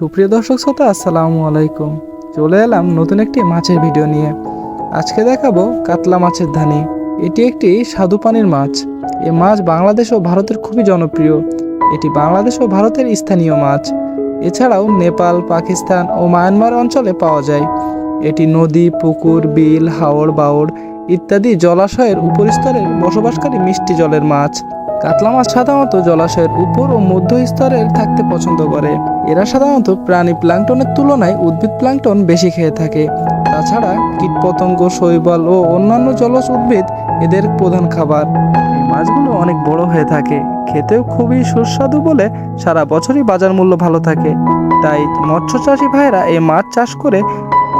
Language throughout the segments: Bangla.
সুপ্রিয় দর্শক শ্রোতা, আসসালামু আলাইকুম। চলে এলাম নতুন একটি মাছের ভিডিও নিয়ে। আজকে দেখাবো কাতলা মাছের ধানি। এটি একটি স্বাদু পানির মাছ। এ মাছ বাংলাদেশ ও ভারতের খুবই জনপ্রিয়। এটি বাংলাদেশ ও ভারতের স্থানীয় মাছ। এছাড়াও নেপাল, পাকিস্তান ও মায়ানমার অঞ্চলে পাওয়া যায়। এটি নদী, পুকুর, বিল হাওড় বাওড় ইত্যাদি জলাশয়ের উপরিস্তরের বসবাসকারী মিষ্টি জলের মাছ। কাতলা মাছ সাধারণত জলাশয়ের উপর ও মধ্য স্তরের থাকতে পছন্দ করে। এরা সাধারণত প্রাণী প্লাঙ্কটনের তুলনায় উদ্ভিদ প্লাঙ্কটন বেশি খেয়ে থাকে। তাছাড়া কীটপতঙ্গ, শৈবাল ও অন্যান্য জলজ উদ্ভিদ এদের প্রধান খাবার। মাছগুলো অনেক বড় হয়ে থাকে। খেতেও খুবই সুস্বাদু বলে সারা বছরই বাজার মূল্য ভালো থাকে। তাই মৎস্য চাষি ভাইয়েরা এই মাছ চাষ করে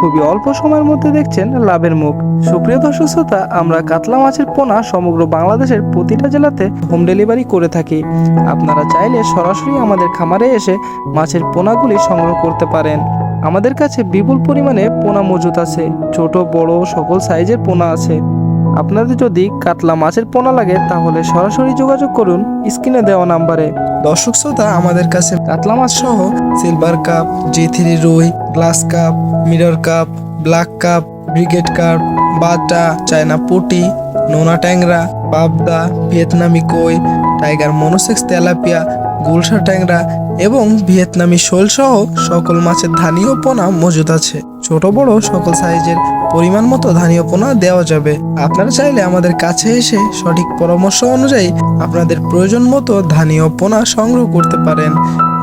খুবই অল্প সময়ের মধ্যে দেখছেন লাভের মুখ। সুপ্রিয় দর্শক শ্রোতা, আমরা কাতলা মাছের পোনা সমগ্র বাংলাদেশের প্রতিটা জেলাতে হোম ডেলিভারি করে থাকি। আপনারা চাইলে সরাসরি আমাদের খামারে এসে মাছের পোনাগুলি সংগ্রহ করতে পারেন। আমাদের কাছে বিপুল পরিমাণে পোনা মজুত আছে। ছোট, বড় সকল সাইজের পোনা আছে। আপনাদের যদি কাতলা মাছের পোনা লাগে, তাহলে সরাসরি যোগাযোগ করুন স্ক্রিনে দেওয়া নাম্বারে। দর্শক শ্রোতা, আমাদের কাছে কাতলা মাছ সহ সিলভার কাপ জি থ্রি রুই glass carp mirror carp black carp brigade carp বাটা, চায়না পুটি, নোনা ট্যাংরা, পাবদা, ভিয়েতনামি কই, টাইগার মনোসেক্স তেলাপিয়া গুলশা ট্যাংরা এবং ভিয়েতনামি শোল সহ সকল মাছের ধানীয় পোনা মজুদ আছে। ছোট, বড় সকল সাইজের পরিমাণ মতো ধানীয় পোনা দেওয়া যাবে। আপনারা চাইলে আমাদের কাছে এসে সঠিক পরামর্শ অনুযায়ী আপনাদের প্রয়োজন মতো ধানীয় পোনা সংগ্রহ করতে পারেন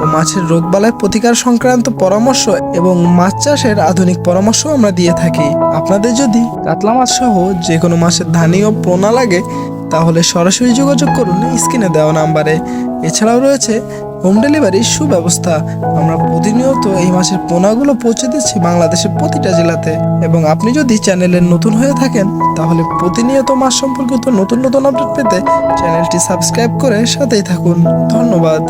ও মাছের রোগবালাই প্রতিকার সংক্রান্ত পরামর্শ এবং মাছ চাষের আধুনিক পরামর্শ আমরা দিয়ে থাকি। আপনাদের যদি কাতলা মাছ সহ যে কোনো মাছের ধানীয় পোনা লাগে, তাহলে সরাসরি যোগাযোগ করুন স্ক্রিনে দেওয়া নাম্বারে। এছাড়াও রয়েছে হোম ডেলিভারির সুব্যবস্থা। আমরা প্রতিনিয়ত এই মাসের পোনাগুলো পৌঁছে দিচ্ছি বাংলাদেশের প্রতিটা জেলাতে। এবং আপনি যদি চ্যানেলের নতুন হয়ে থাকেন, তাহলে প্রতিনিয়ত মাস সম্পর্কিত নতুন নতুন আপডেট পেতে চ্যানেলটি সাবস্ক্রাইব করে সাথেই থাকুন। ধন্যবাদ।